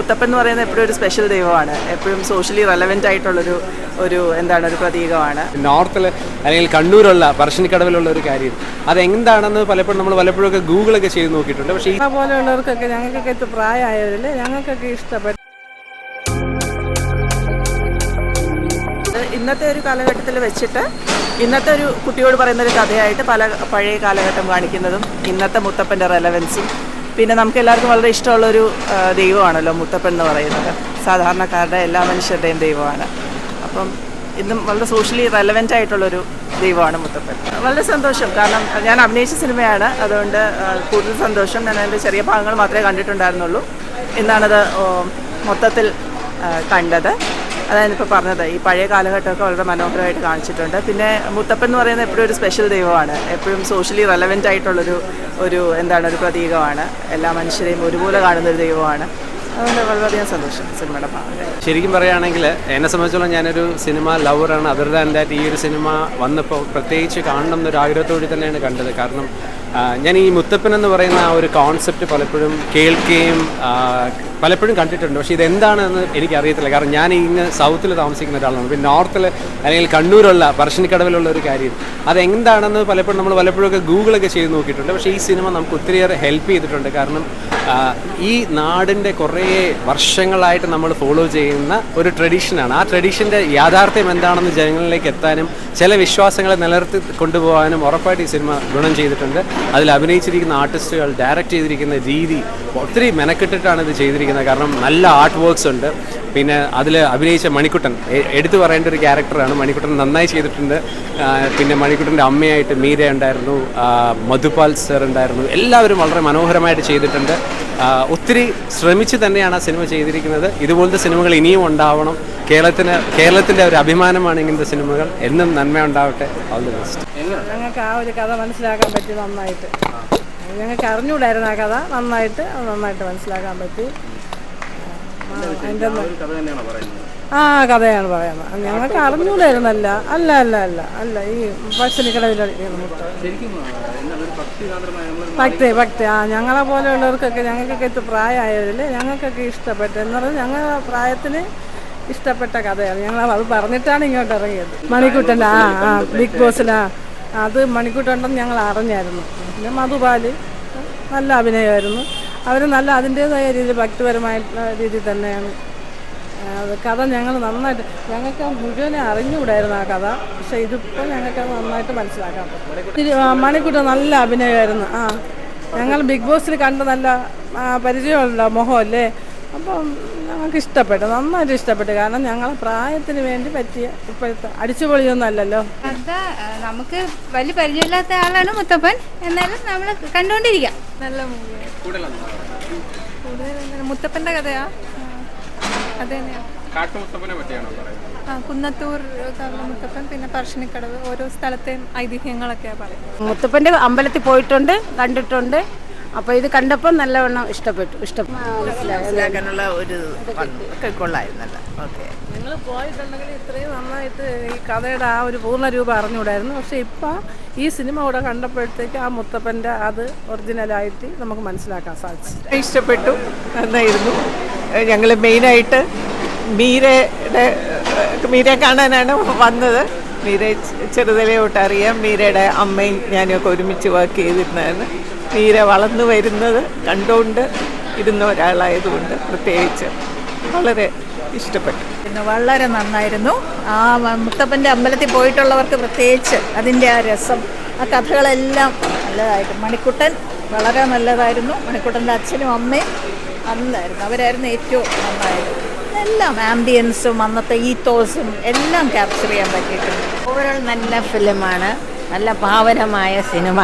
മുത്തപ്പൻ എന്ന് പറയുന്നത് എപ്പോഴും ഒരു സ്പെഷ്യൽ ദൈവമാണ്. എപ്പോഴും സോഷ്യലി റെലവെന്റ് ആയിട്ടുള്ളൊരു ഒരു എന്താണ് ഒരു പ്രതീകമാണ്. നോർത്തിൽ അല്ലെങ്കിൽ കണ്ണൂരുള്ള പറശ്ശിനിക്കടവിലുള്ള ഒരു കാര്യം. അത് എന്താണെന്ന് പലപ്പോഴും നമ്മൾ പലപ്പോഴൊക്കെ ഗൂഗിളൊക്കെ ചെയ്ത് നോക്കിയിട്ടുണ്ട്. പക്ഷേ പോലെയുള്ളവർക്കൊക്കെ ഞങ്ങൾക്കൊക്കെ ഇത് പ്രായമായവരില്ലേ ഞങ്ങൾക്കൊക്കെ ഇഷ്ടപ്പെട്ടു ഇന്നത്തെ ഒരു കാലഘട്ടത്തിൽ വെച്ചിട്ട് ഇന്നത്തെ ഒരു കുട്ടിയോട് പറയുന്ന ഒരു കഥയായിട്ട് പല പഴയ കാലഘട്ടം കാണിക്കുന്നതും ഇന്നത്തെ മുത്തപ്പന്റെ റെലവൻസും പിന്നെ നമുക്ക് എല്ലാവർക്കും വളരെ ഇഷ്ടമുള്ളൊരു ദൈവമാണല്ലോ മുത്തപ്പൻ എന്ന് പറയുന്നത്. സാധാരണക്കാരുടെ എല്ലാ മനുഷ്യരുടെയും ദൈവമാണ്. അപ്പം ഇന്നും വളരെ സോഷ്യലി റെലവെന്റ് ആയിട്ടുള്ളൊരു ദൈവമാണ് മുത്തപ്പൻ. വളരെ സന്തോഷം. കാരണം ഞാൻ അഭിനയിച്ച സിനിമയാണ്. അതുകൊണ്ട് കൂടുതൽ സന്തോഷം. ഞാൻ അതിന്റെ ചെറിയ ഭാഗങ്ങൾ മാത്രമേ കണ്ടിട്ടുണ്ടായിരുന്നുള്ളൂ. ഇന്നാണത് മൊത്തത്തിൽ കണ്ടത്. അതാണ് ഇപ്പോൾ പറഞ്ഞത് ഈ പഴയ കാലഘട്ടമൊക്കെ വളരെ മനോഹരമായിട്ട് കാണിച്ചിട്ടുണ്ട്. പിന്നെ മുത്തപ്പൻ എന്ന് പറയുന്നത് എപ്പോഴും ഒരു സ്പെഷ്യൽ ദൈവമാണ്. എപ്പോഴും സോഷ്യലി റെലവെന്റ് ആയിട്ടുള്ളൊരു ഒരു എന്താണ് ഒരു പ്രതീകമാണ്. എല്ലാ മനുഷ്യരെയും ഒരുപോലെ കാണുന്ന ഒരു ദൈവമാണ്. അതുകൊണ്ട് വളരെയധികം സന്തോഷം സിനിമയുടെ ഭാഗം ശരിക്കും പറയുകയാണെങ്കിൽ എന്നെ സംബന്ധിച്ചോളം ഞാനൊരു സിനിമ ലവറാണ്. അതർ ദാൻ ഈ ഒരു സിനിമ വന്നപ്പോൾ പ്രത്യേകിച്ച് കാണണം എന്നൊരു ആഗ്രഹത്തോടെ തന്നെയാണ് കണ്ടത്. കാരണം ഞാൻ ഈ മുത്തപ്പൻ എന്ന് പറയുന്ന ആ ഒരു കോൺസെപ്റ്റ് പലപ്പോഴും കേൾക്കുകയും പലപ്പോഴും കണ്ടിട്ടുണ്ട്. പക്ഷേ ഇതെന്താണെന്ന് എനിക്കറിയത്തില്ല. കാരണം ഞാൻ ഇങ്ങ് സൗത്തിൽ താമസിക്കുന്ന ഒരാളാണ്. പിന്നെ നോർത്തിൽ അല്ലെങ്കിൽ കണ്ണൂരുള്ള പറശ്ശിനിക്കടവിലുള്ള ഒരു കാര്യം. അതെന്താണെന്ന് പലപ്പോഴും നമ്മൾ പലപ്പോഴൊക്കെ ഗൂഗിളൊക്കെ ചെയ്ത് നോക്കിയിട്ടുണ്ട്. പക്ഷേ ഈ സിനിമ നമുക്ക് ഒത്തിരിയേറെ ഹെൽപ്പ് ചെയ്തിട്ടുണ്ട്. കാരണം ഈ നാടിന്റെ കുറേ വർഷങ്ങളായിട്ട് നമ്മൾ ഫോളോ ചെയ്യുന്ന ഒരു ട്രഡീഷനാണ്. ആ ട്രഡീഷന്റെ യാഥാർത്ഥ്യം എന്താണെന്ന് ജനങ്ങളിലേക്ക് എത്താനും ചില വിശ്വാസങ്ങളെ നിലനിർത്തി കൊണ്ടുപോകാനും ഉറപ്പായിട്ട് ഈ സിനിമ ഗുണം ചെയ്തിട്ടുണ്ട്. അതിൽ അഭിനയിച്ചിരിക്കുന്ന ആർട്ടിസ്റ്റുകൾ ഡയറക്റ്റ് ചെയ്തിരിക്കുന്ന രീതി ഒത്തിരി മെനക്കെട്ടിട്ടാണ് ഇത് ചെയ്തിരിക്കുന്നത്. കാരണം നല്ല ആർട്ട് വർക്ക്സ് ഉണ്ട്. പിന്നെ അതിൽ അഭിനയിച്ച മണിക്കുട്ടൻ എടുത്തു പറയേണ്ട ഒരു ക്യാരക്ടറാണ്. മണിക്കുട്ടൻ നന്നായി ചെയ്തിട്ടുണ്ട്. പിന്നെ മണിക്കുട്ടന്റെ അമ്മയായിട്ട് മീര ഉണ്ടായിരുന്നു. മധുപാൽ സർ ഉണ്ടായിരുന്നു. എല്ലാവരും വളരെ മനോഹരമായിട്ട് ചെയ്തിട്ടുണ്ട്. ഒത്തിരി ശ്രമിച്ച് തന്നെയാണ് ആ സിനിമ ചെയ്തിരിക്കുന്നത്. ഇതുപോലത്തെ സിനിമകൾ ഇനിയും ഉണ്ടാവണം. കേരളത്തിന് കേരളത്തിന്റെ ഒരു അഭിമാനമാണ് ഇങ്ങനത്തെ സിനിമകൾ. എന്നും നന്മ ഉണ്ടാവട്ടെ. ഓൾ ബെസ്റ്റ് ഞങ്ങൾക്ക് ആ ഒരു കഥ മനസ്സിലാക്കാൻ പറ്റി നന്നായിട്ട്. ഞങ്ങൾക്ക് അറിഞ്ഞൂടായിരുന്നു ആ കഥ. നന്നായിട്ട് നന്നായിട്ട് മനസ്സിലാക്കാൻ പറ്റി. ആ, കഥയാണ് പറയുന്നത്. ഞങ്ങൾക്ക് അറിഞ്ഞൂടായിരുന്നല്ല. അല്ല അല്ല അല്ല അല്ല. ഈ പശ്ചിനിക്കടവിൽ ഭക്തി ഭക്തി. ആ ഞങ്ങളെ പോലെയുള്ളവർക്കൊക്കെ ഞങ്ങൾക്കൊക്കെ ഇത് പ്രായമായതില്ലേ ഞങ്ങൾക്കൊക്കെ ഇഷ്ടപ്പെട്ടു എന്ന് പറഞ്ഞാൽ ഞങ്ങളുടെ പ്രായത്തിന് ഇഷ്ടപ്പെട്ട കഥയാണ്. ഞങ്ങൾ അത് പറഞ്ഞിട്ടാണ് ഇങ്ങോട്ട് ഇറങ്ങിയത്. മണിക്കുട്ടന്റെ ആ ആ ബിഗ് ബോസിലാ അത് മണിക്കൂട്ടുണ്ടെന്ന് ഞങ്ങൾ അറിഞ്ഞായിരുന്നു. പിന്നെ മധുപാൽ നല്ല അഭിനയമായിരുന്നു. അവർ നല്ല അതിന്റേതായ രീതിയിൽ ഭക്തിപരമായ രീതിയിൽ തന്നെയാണ്. കഥ ഞങ്ങൾ നന്നായിട്ട് ഞങ്ങൾക്ക് മുഴുവനെ അറിഞ്ഞുകൂടായിരുന്നു ആ കഥ. പക്ഷെ ഇതിപ്പോൾ ഞങ്ങൾക്ക് നന്നായിട്ട് മനസ്സിലാക്കാം പറ്റും. മണിക്കുട്ടൻ നല്ല അഭിനയമായിരുന്നു. ആ ഞങ്ങൾ ബിഗ് ബോസിൽ കണ്ട് നല്ല പരിചയമുള്ള മുഖമല്ലേ അപ്പം ഞങ്ങൾക്ക് ഇഷ്ടപ്പെട്ടു നന്നായിട്ട് ഇഷ്ടപ്പെട്ടു. കാരണം ഞങ്ങളെ പ്രായത്തിന് വേണ്ടി പറ്റിയ ഇപ്പോഴത്തെ അടിച്ചുപൊളിയൊന്നും അല്ലല്ലോ കഥ നമുക്ക് വലിയ പരിചയമില്ലാത്ത ആളാണ് മുത്തപ്പൻ. എന്നാലും നമ്മൾ കണ്ടുകൊണ്ടിരിക്കാം. നല്ല മൂവിയാണ് മുത്തപ്പന്റെ കഥയാ? അത് തന്നെയാ. ആ കുന്നത്തൂർ മുത്തപ്പൻ പിന്നെ പറശ്ശിനിക്കടവ് ഓരോ സ്ഥലത്തെയും ഐതിഹ്യങ്ങളൊക്കെയാ പറയുന്നത്. മുത്തപ്പന്റെ അമ്പലത്തിൽ പോയിട്ടുണ്ട് കണ്ടിട്ടുണ്ട്. അപ്പോൾ ഇത് കണ്ടപ്പോൾ നല്ലവണ്ണം ഇഷ്ടപ്പെട്ടു. ഇഷ്ടപ്പെട്ടു മനസ്സിലാക്കാനുള്ള ഒരു ഒക്കെ കൊള്ളായിരുന്നല്ലോ. ഓക്കെ. നിങ്ങൾ പോയിട്ടുണ്ടെങ്കിൽ ഇത്രയും നന്നായിട്ട് ഈ കഥയുടെ ആ ഒരു പൂർണ രൂപം അറിഞ്ഞുകൂടായിരുന്നു. പക്ഷെ ഇപ്പം ഈ സിനിമ കൂടെ കണ്ടപ്പോഴത്തേക്ക് ആ മുത്തപ്പന്റെ അത് ഒറിജിനലായിട്ട് നമുക്ക് മനസ്സിലാക്കാൻ സാധിച്ചു ഇഷ്ടപ്പെട്ടു. എന്നായിരുന്നു ഞങ്ങൾ മെയിനായിട്ട് മീരയുടെ മീരയെ കാണാനാണ് വന്നത്. മീര ചെറുതലേ തൊട്ട് അറിയാം മീരയുടെ അമ്മയും ഞാനൊക്കെ ഒരുമിച്ച് വർക്ക് ചെയ്തിരുന്നതാണ് മീര വളർന്നു വരുന്നത് കണ്ടുകൊണ്ട് ഇരുന്ന ഒരാളായതുകൊണ്ട് പ്രത്യേകിച്ച് വളരെ ഇഷ്ടപ്പെട്ടു. പിന്നെ വളരെ നന്നായിരുന്നു. ആ മുത്തപ്പന്റെ അമ്പലത്തിൽ പോയിട്ടുള്ളവർക്ക് പ്രത്യേകിച്ച് അതിന്റെ ആ രസം ആ കഥകളെല്ലാം നല്ലതായിട്ട് മണിക്കുട്ടൻ വളരെ നല്ലതായിരുന്നു. മണിക്കുട്ടന്റെ അച്ഛനും അമ്മയും നന്നായിരുന്നു. അവരായിരുന്നു ഏറ്റവും നന്നായിരുന്നു എല്ലാം ആംബിയൻസും അന്നത്തെ ഈത്തോസും എല്ലാം ക്യാപ്ചർ ചെയ്യാൻ പറ്റിയിട്ടുണ്ട്. ഓവറോൾ നല്ല ഫിലിമാണ് നല്ല ഭാവനമായ സിനിമ